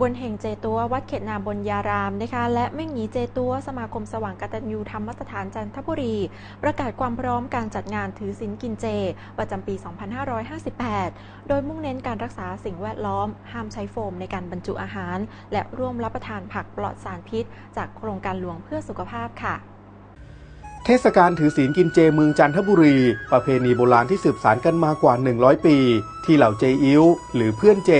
บนเฮงเจตัววัดเขตนาบนยารามนะคะ และแม่งหนีเจตัวสมาคมสว่างกตัญญูธรรมสถานจันทบุรี ประกาศความพร้อมการจัดงานถือศีลกินเจ ประจำปี 2558 โดยมุ่งเน้นการรักษาสิ่งแวดล้อม ห้ามใช้โฟมในการบรรจุอาหาร และร่วมรับประทานผักปลอดสารพิษ จากโครงการหลวงเพื่อสุขภาพค่ะเทศกาลถือศีลกินเจเมืองจันทบุรี ประเพณีโบราณที่สืบสานกันมากว่า 100 ปี ที่เหล่าเจอิ้วหรือเพื่อนเจ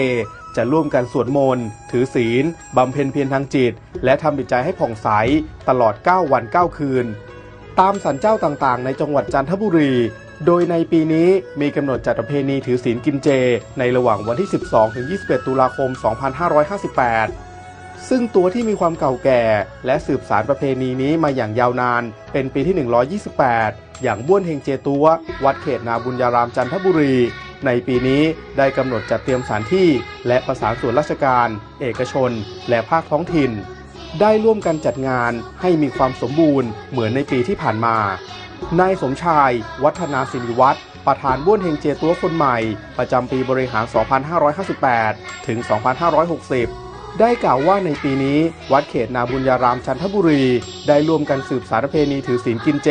จะร่วมกันสวดมนต์ถือศีล บำเพ็ญเพียรทางจิต และทำจิตใจให้ผ่องใส ตลอด 9 วัน 9 คืน ตามสันเจ้าต่างๆ ในจังหวัดจันทบุรี โดยในปีนี้มีกำหนดจัดประเพณีถือศีลกินเจ ในระหว่างวันที่ 12-21 ตุลาคม 2558ซึ่งตัวที่มีความเก่าแก่และสืบสารประเพณีนี้มาอย่างยาวนาน เป็นปีที่ 128 อย่างบ้วนเฮงเจตัว วัดเขตนาบุญญารามจันทบุรี ในปีนี้ได้กำหนดจัดเตรียมสถานที่ และประสานส่วนราชการ เอกชน และภาคท้องถิ่น ได้ร่วมกันจัดงานให้มีความสมบูรณ์เหมือนในปีที่ผ่านมานายสมชาย วัฒนาสิริวัฒน์ประธานบ้วนเฮงเจตัวคนใหม่ ประจำปีบริหาร 2558 ถึง 2560ได้กล่าวว่าในปีนี้ วัดเขตนาบุญญารามจันทบุรี ได้ร่วมกันสืบสารเพณีถือศีลกินเจ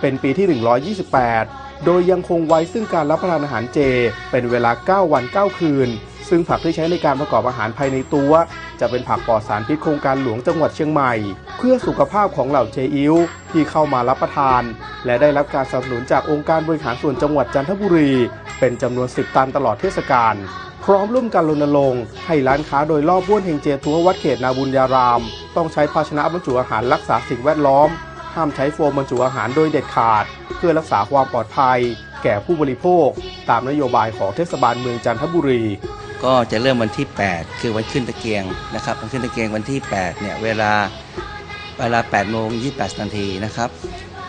เป็นปีที่ 128 โดยยังคงไว้ซึ่งการรับประทานอาหารเจ เป็นเวลา 9 วัน 9 คืน ซึ่งผักที่ใช้ในการประกอบอาหารภายในตัว จะเป็นผักปลอดสารพิษโครงการหลวงจังหวัดเชียงใหม่ เพื่อสุขภาพของเหล่าเจอิ้วที่เข้ามารับประทาน และได้รับการสนับสนุนจากองค์การบริหารส่วนจังหวัดจันทบุรี เป็นจำนวน 10 ตันตลอดเทศกาลพร้อมร่วมกันรณรงค์ให้ร้านค้าโดยรอบบ้วนเฮงเจตัววัดเขตนาบุญญาราม ต้องใช้ภาชนะบรรจุอาหารรักษาสิ่งแวดล้อม ห้ามใช้โฟมบรรจุอาหารโดยเด็ดขาด เพื่อรักษาความปลอดภัย แก่ผู้บริโภค ตามนโยบายของเทศบาลเมืองจันทบุรี ก็จะเริ่มวันที่ 8 คือวันขึ้นตะเกียงนะครับวันขึ้นตะเกียงวันที่8เนี่ยเวลาเวลา8โมง28นาทีนะครับ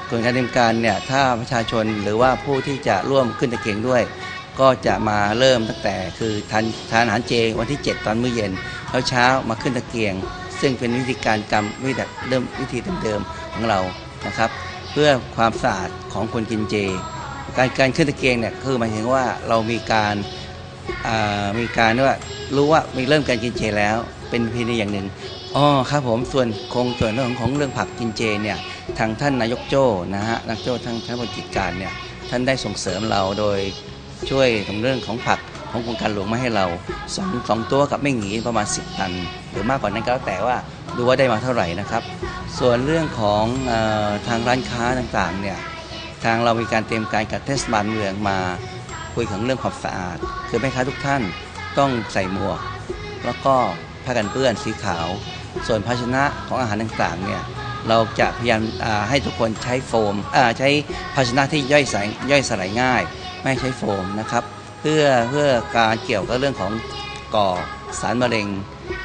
ส่วนการดำเนินการเนี่ยถ้าประชาชนหรือว่าผู้ที่จะร่วมขึ้นตะเกียงด้วย ก็จะมาเริ่มตั้งแต่คือทานทานอาหารเจวันที่ 7 ตอนมื้อเย็นแล้วเช้ามาขึ้นตะเกียง ซึ่งเป็นวิธีการกรรมวิธีเดิมวิธีเดิมๆของเรานะครับ เพื่อความสะอาดของคนกินเจ การการขึ้นตะเกียงเนี่ยคือหมายถึงว่าเรามีการมีการว่ารู้ว่ามีเริ่มการกินเจแล้ว เป็นพิธีอย่างหนึ่งอ๋อครับผมส่วนคงส่วนเรื่องของเรื่องผักกินเจเนี่ยทางท่านนายกโจ้นะฮะนายกโจ้ทางท่านบริการเนี่ยท่านได้ส่งเสริมเราโดยช่วยในเรื่องของผัก ของโครงการหลวงมาให้เราสองสองตัวกับไม่หงีประมาณ 10 ตัน หรือมากกว่านั้นก็แล้วแต่ว่าดูว่าได้มาเท่าไหร่นะครับ ส่วนเรื่องของออทางร้านค้าต่างๆเนี่ยทางเรามีการเตรียมการกับเทศบาลเมืองมาคุยถึงเรื่องความสะอาด คือแม่ค้าทุกท่านต้องใส่หมวก แล้วก็ผ้ากันเปื้อนสีขาว ส่วนภาชนะของอาหารต่างๆเนี่ยเราจะพยายามให้ทุกคนใช้โฟมใช้ภาชนะที่ย่อยสายย่อยสลายง่าย ไม่ใช้โฟมนะครับ เพื่อเพื่อการเกี่ยวกับเรื่องของก่อสารมะเร็ง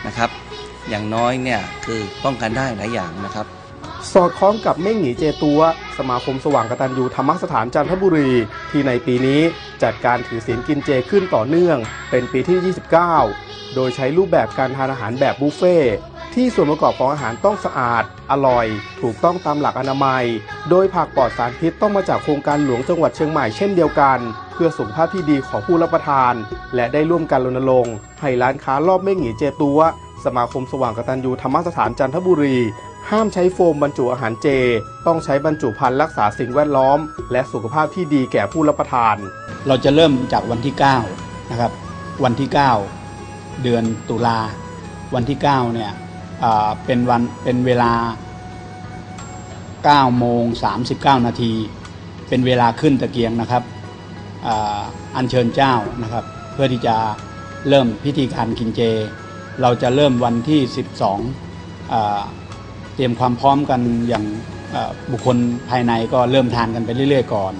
นะครับ อย่างน้อยเนี่ยคือป้องกันได้หลายอย่างนะครับ สอดคล้องกับเม่งหนีเจตัว สมาคมสว่างกตัญญูธรรมสถานจันทบุรี ที่ในปีนี้จัดการถือศีลกินเจขึ้นต่อเนื่อง เป็นปีที่ 29 โดยใช้รูปแบบการทานอาหารแบบบุฟเฟ่ที่ส่วนประกอบของอาหารต้องสะอาด อร่อย ถูกต้องตามหลักอนามัย โดยผักปลอดสารพิษต้องมาจากโครงการหลวงจังหวัดเชียงใหม่เช่นเดียวกัน เพื่อสุขภาพที่ดีของผู้รับประทาน และได้ร่วมกันรณรงค์ให้ร้านค้ารอบเม่งหนีเจตัว สมาคมสว่างกตัญญูธรรมสถานจันทบุรี ห้ามใช้โฟมบรรจุอาหารเจ ต้องใช้บรรจุภัณฑ์รักษาสิ่งแวดล้อม และสุขภาพที่ดีแก่ผู้รับประทาน เราจะเริ่มจากวันที่9นะครับวันที่ 9 เดือนตุลาวันที่9เนี่ยเป็นวันเป็นเวลา9โมง39 นาที เป็นเวลาขึ้นตะเกียงนะครับ อัญเชิญเจ้านะครับ เพื่อที่จะเริ่มพิธีการกินเจ เราจะเริ่มวันที่ 12อ่าเตรียมความพร้อมกันอย่างบุคคลภายในก็เริ่มทานกันไปเรื่อยๆก่อน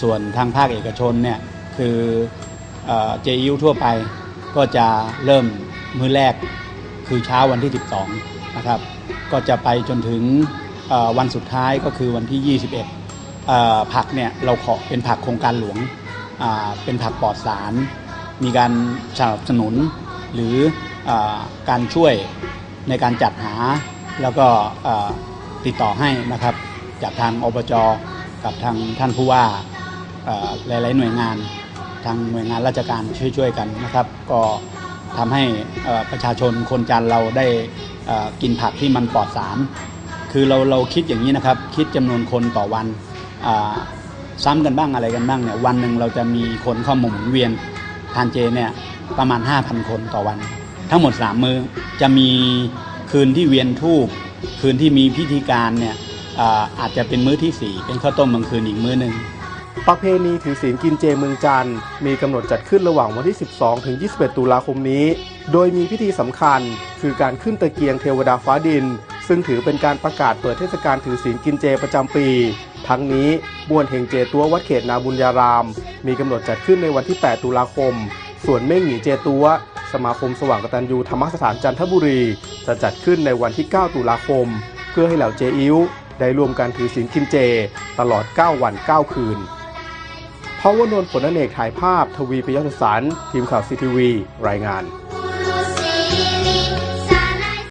ส่วนทางภาคเอกชนเนี่ยคือเจอิวทั่วไปก็จะเริ่มมื้อแรกคือเช้าวันที่ 12 นะครับ ก็จะไปจนถึงวันสุดท้ายก็คือวันที่ 21เอ่อผักเนี่ยเราขอเป็นผักโครงการหลวง เป็นผักปลอดสาร มีการสนับสนุนหรืออการช่วยในการจัดหาแล้วก็ติดต่อให้นะครับ จากทางอบจกับทางท่านผู้ว่าหลาย ๆ หน่วยงาน ทางหน่วยงานราชการช่วย ๆ กันนะครับ ก็ทำให้ประชาชนคนจันทร์เราได้กินผักที่มันปลอดสาร คือเราเราคิดอย่างนี้นะครับ คิดจำนวนคนต่อวัน ซ้ำกันบ้างอะไรกันบ้างเนี่ยวันหนึ่งเราจะมีคนเข้ามาหมุนเวียนทานเจเนี่ยประมาณ 5,000 คนต่อวัน ทั้งหมด 3 มือจะมีคืนที่เวียนทูบคืนที่มีพิธีการเนี่ยอาจจะเป็นมื้อที่ 4 เป็นข้าวต้มกลางคืนอีกมื้อหนึ่งประเพณีถือศีลกินเจเมืองจันทร์มีกำหนดจัดขึ้นระหว่างวันที่ 12 ถึง 21 ตุลาคมนี้ โดยมีพิธีสำคัญ คือการขึ้นตะเกียงเทวดาฟ้าดิน ซึ่งถือเป็นการประกาศเปิดเทศกาลถือศีลกินเจประจำปี ทั้งนี้บวนเฮงเจตัววัดเขตนาบุญญาราม มีกำหนดจัดขึ้นในวันที่ 8 ตุลาคม ส่วนเม่งหนีเจตัวสมาคมสว่างกตัญญูธรรมสถานจันทบุรี จะจัดขึ้นในวันที่ 9 ตุลาคม เพื่อให้เหล่าเจอิ้วได้รวมกันถือศีลกินเจ ตลอด 9 วัน 9 คืนพาวนนผลอเนกถ่ายภาพทวีปยศสารทีมข่าวซีทีวี รายงาน